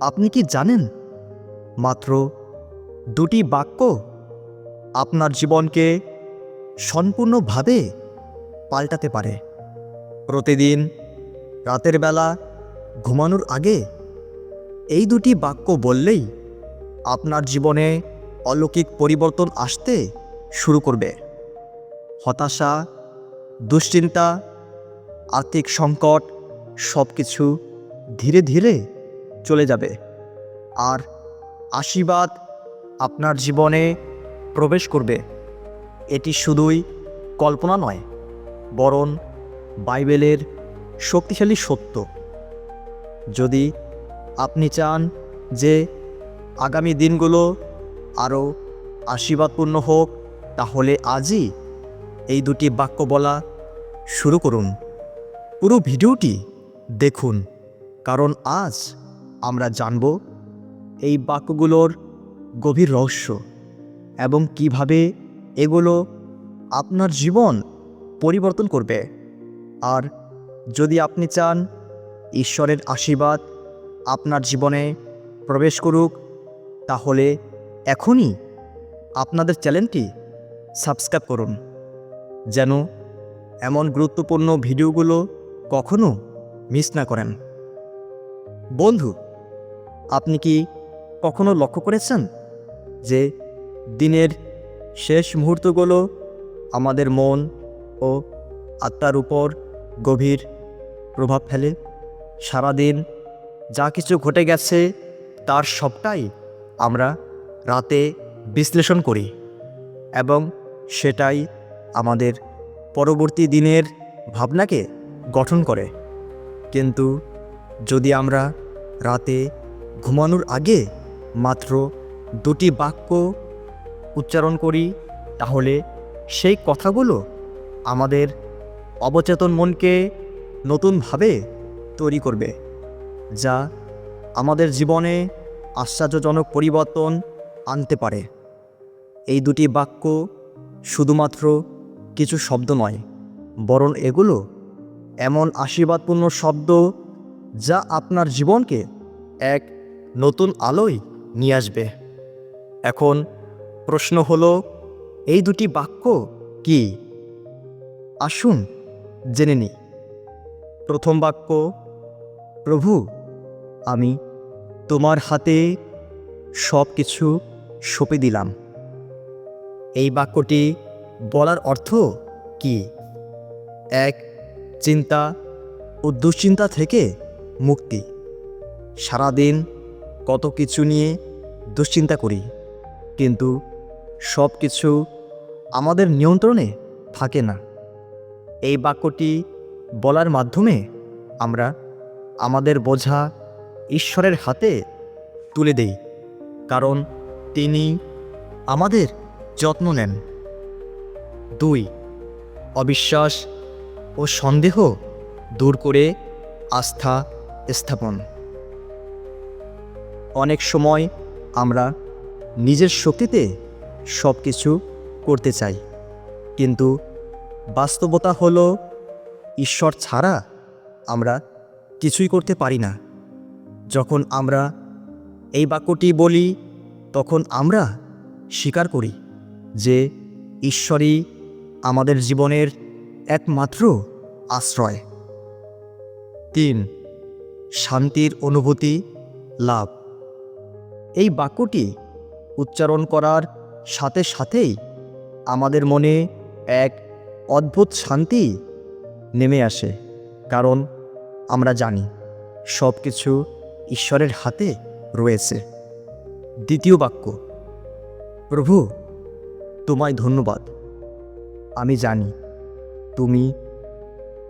আপনি কি জানেন? মাত্র দুটি বাক্য আপনার জীবনকে সম্পূর্ণভাবে পাল্টাতে পারে। প্রতিদিন রাতের বেলা ঘুমানোর আগে এই দুটি বাক্য বললেই আপনার জীবনে অলৌকিক পরিবর্তন আসতে শুরু করবে। হতাশা, দুশ্চিন্তা, আর্থিক সংকট সব কিছু ধীরে ধীরে চলে যাবে। আর আশীর্বাদ আপনার জীবনে প্রবেশ করবে। এটি শুধুই কল্পনা নয়, বরং বাইবেলের শক্তিশালী সত্য। যদি আপনি চান যে আগামী দিনগুলো আরও আশীর্বাদপূর্ণ হোক, তাহলে আজই এই দুটি বাক্য বলা শুরু করুন। পুরো ভিডিওটি দেখুন, কারণ আজ আমরা জানব এই বাক্যগুলোর গভীর রহস্য এবং কীভাবে এগুলো আপনার জীবন পরিবর্তন করবে। আর যদি আপনি চান ঈশ্বরের আশীর্বাদ আপনার জীবনে প্রবেশ করুক, তাহলে এখনই আপনাদের চ্যানেলটি সাবস্ক্রাইব করুন। যেন এমন গুরুত্বপূর্ণ ভিডিওগুলো কখনো মিস না করেন। বন্ধু আপনি কি কখনো লক্ষ্য করেছেন যে দিনের শেষ মুহূর্তগুলো আমাদের মন ও আত্মার উপর গভীর প্রভাব ফেলে? সারাদিন যা কিছু ঘটে গেছে, তার সবটাই আমরা রাতে বিশ্লেষণ করি এবং সেটাই আমাদের পরবর্তী দিনের ভাবনাকে গঠন করে। কিন্তু যদি আমরা রাতে ঘুমানোর আগে মাত্র দুটি বাক্য উচ্চারণ করি, তাহলে সেই কথাগুলো আমাদের অবচেতন মনকে নতুনভাবে তৈরি করবে, যা আমাদের জীবনে আশ্চর্যজনক পরিবর্তন আনতে পারে। এই দুটি বাক্য শুধুমাত্র কিছু শব্দ নয়, বরং এগুলো এমন আশীর্বাদপূর্ণ শব্দ যা আপনার জীবনকে এক নতুন আলোয় নিয়ে আসবে। এখন প্রশ্ন হলো, এই দুটি বাক্য কি? আসুন জেনে নিই। প্রথম বাক্য, প্রভু, আমি তোমার হাতে সব কিছু সঁপে দিলাম। এই বাক্যটি বলার অর্থ কি? এক, চিন্তা ও দুশ্চিন্তা থেকে মুক্তি। সারাদিন কত কিছু নিয়ে দুশ্চিন্তা করি, কিন্তু সব কিছু আমাদের নিয়ন্ত্রণে থাকে না। এই বাক্যটি বলার মাধ্যমে আমরা আমাদের বোঝা ঈশ্বরের হাতে তুলে দেই, কারণ তিনি আমাদের যত্ন নেন। দুই, অবিশ্বাস ও সন্দেহ দূর করে আস্থা স্থাপন। অনেক সময় আমরা নিজের শক্তিতে সব কিছু করতে চাই। কিন্তু বাস্তবতা হলো, ঈশ্বর ছাড়া আমরা কিছুই করতে পারি না। যখন আমরা এই বাক্যটি বলি, তখন আমরা স্বীকার করি যে ঈশ্বরই আমাদের জীবনের একমাত্র আশ্রয়। তিন, শান্তির অনুভূতি লাভ। এই বাক্যটি উচ্চারণ করার সাথে সাথেই আমাদের মনে এক অদ্ভুত শান্তি নেমে আসে, কারণ আমরা জানি সব কিছু ঈশ্বরের হাতে রয়েছে। দ্বিতীয় বাক্য, প্রভু, তোমায় ধন্যবাদ। আমি জানি তুমি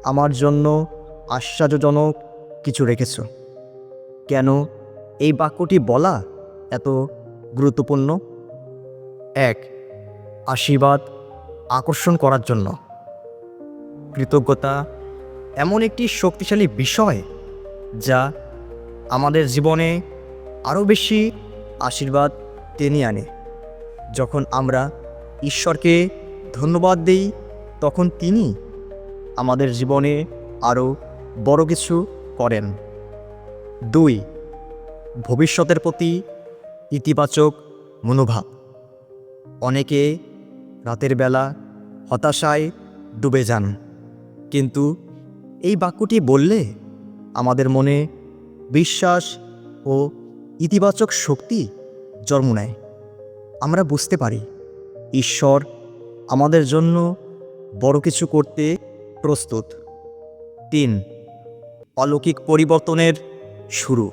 আমার জন্য আশ্চর্যজনক কিছু রেখেছ। কেন এই বাক্যটি বলা এত গুরুত্বপূর্ণ? এক, আশীর্বাদ আকর্ষণ করার জন্য। কৃতজ্ঞতা এমন একটি শক্তিশালী বিষয় যা আমাদের জীবনে আরও বেশি আশীর্বাদ টেনে আনে। যখন আমরা ঈশ্বরকে ধন্যবাদ দিই, তখন তিনি আমাদের জীবনে আরও বড় কিছু করেন। দুই, ভবিষ্যতের প্রতি ইতিবাচক মনোভাব। অনেকে রাতের বেলা হতাশায় ডুবে যান। কিন্তু এই বাক্যটি বললে আমাদের মনে বিশ্বাস ও ইতিবাচক শক্তি জন্ম নেয়। আমরা বুঝতে পারি, ঈশ্বর আমাদের জন্য বড় কিছু করতে প্রস্তুত। তিন, অলৌকিক পরিবর্তনের শুরু।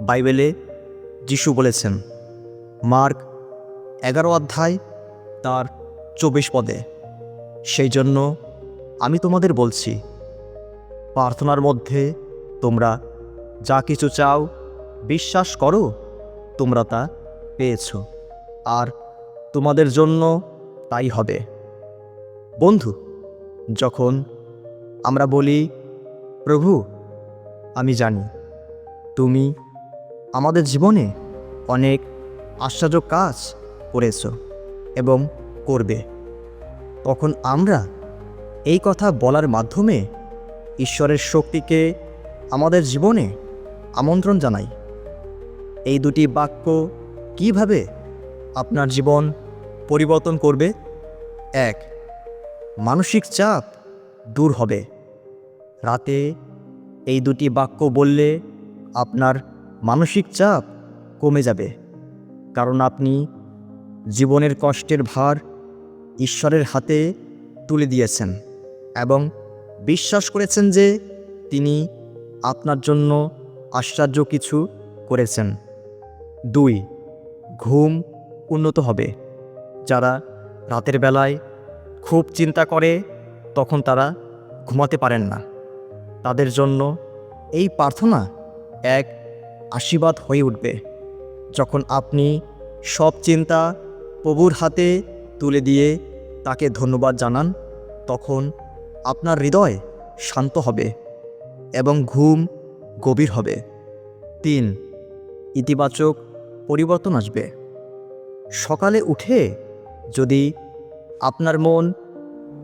বাইবেলে যিশু বলেছেন, মার্ক এগারো অধ্যায়, তার চব্বিশ পদে, সেই জন্য আমি তোমাদের বলছি, প্রার্থনার মধ্যে তোমরা যা কিছু চাও, বিশ্বাস করো, তোমরা তা পেয়েছ, আর তোমাদের জন্য তাই হবে। বন্ধু, যখন আমরা বলি, প্রভু, আমি জানি, তুমি আমাদের জীবনে অনেক আশ্চর্য কাজ করেছ এবং করবে। তখন আমরা এই কথা বলার মাধ্যমে ঈশ্বরের শক্তিকে আমাদের জীবনে আমন্ত্রণ জানাই। এই দুটি বাক্য কীভাবে আপনার জীবন পরিবর্তন করবে? এক, মানসিক চাপ দূর হবে। রাতে এই দুটি বাক্য বললে আপনার মানসিক চাপ কমে যাবে। কারণ আপনি জীবনের কষ্টের ভার ঈশ্বরের হাতে তুলে দিয়েছেন এবং বিশ্বাস করেছেন যে তিনি আপনার জন্য আশ্চর্য কিছু করেছেন। দুই, ঘুম উন্নত হবে। যারা রাতের বেলায় খুব চিন্তা করে, তখন তারা ঘুমাতে পারেন না। তাদের জন্য এই প্রার্থনা এক আশীর্বাদ হয়ে উঠবে। যখন আপনি সব চিন্তা প্রভুর হাতে তুলে দিয়ে তাকে ধন্যবাদ জানান, তখন আপনার হৃদয় শান্ত হবে এবং ঘুম গভীর হবে। তিন, ইতিবাচক পরিবর্তন আসবে। সকালে উঠে যদি আপনার মন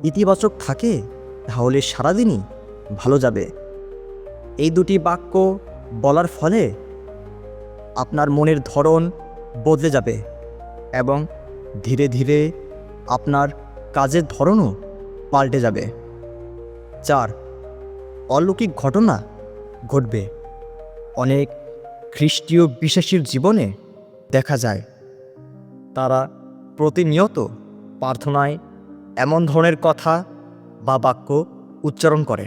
ইতিবাচক থাকে, তাহলে সারাদিনই ভালো যাবে। এই দুটি বাক্য বলার ফলে আপনার মনের ধরন বদলে যাবে এবং ধীরে ধীরে আপনার কাজের ধরনও পাল্টে যাবে। চার, অলৌকিক ঘটনা ঘটবে। অনেক খ্রিস্টীয় বিশ্বাসীর জীবনে দেখা যায়, তারা প্রতিনিয়ত প্রার্থনায় এমন ধরনের কথা বা বাক্য উচ্চারণ করে,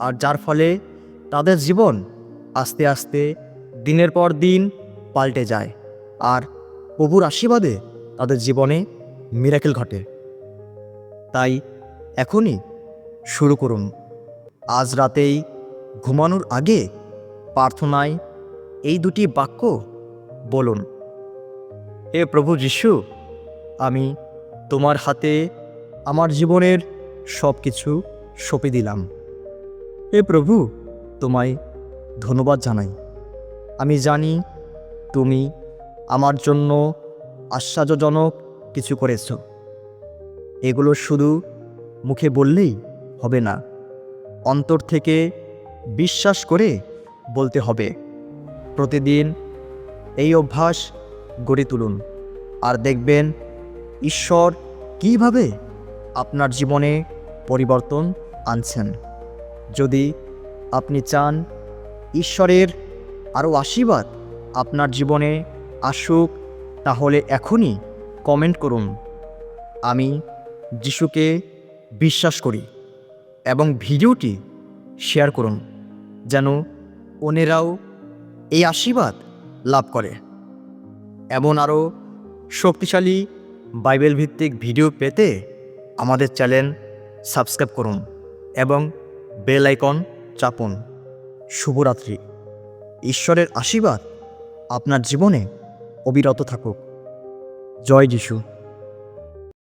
আর যার ফলে তাদের জীবন আস্তে আস্তে দিনের পর দিন পাল্টে যায় আর প্রভুর আশীর্বাদে তাদের জীবনে মিরাকেল ঘটে। তাই এখনই শুরু করুন। আজ রাতেই ঘুমানোর আগে প্রার্থনায় এই দুটি বাক্য বলুন। হে প্রভু যিশু, আমি তোমার হাতে আমার জীবনের সব কিছু সঁপে দিলাম। হে প্রভু, তোমায় ধন্যবাদ জানাই। আমি জানি তুমি আমার জন্য আশ্চর্যজনক কিছু করেছ। এগুলো শুধু মুখে বললেই হবে না, অন্তর থেকে বিশ্বাস করে বলতে হবে। প্রতিদিন এই অভ্যাস গড়ে তুলুন আর দেখবেন ঈশ্বর কীভাবে আপনার জীবনে পরিবর্তন আনছেন। যদি আপনি চান ঈশ্বরের আরও আশীর্বাদ আপনার জীবনে আসুক তাহলে এখনই কমেন্ট করুন। আমি যিশুকে বিশ্বাস করি এবং ভিডিওটি শেয়ার করুন যেন অন্যেরাও এই আশীর্বাদ লাভ করে। এমন আরও শক্তিশালী বাইবেল ভিত্তিক ভিডিও পেতে আমাদের চ্যানেল সাবস্ক্রাইব করুন এবং বেল আইকন চাপুন। শুভরাত্রি। ঈশ্বরের আশীর্বাদ আপনার জীবনে অবিরত থাকুক। জয় যিশু।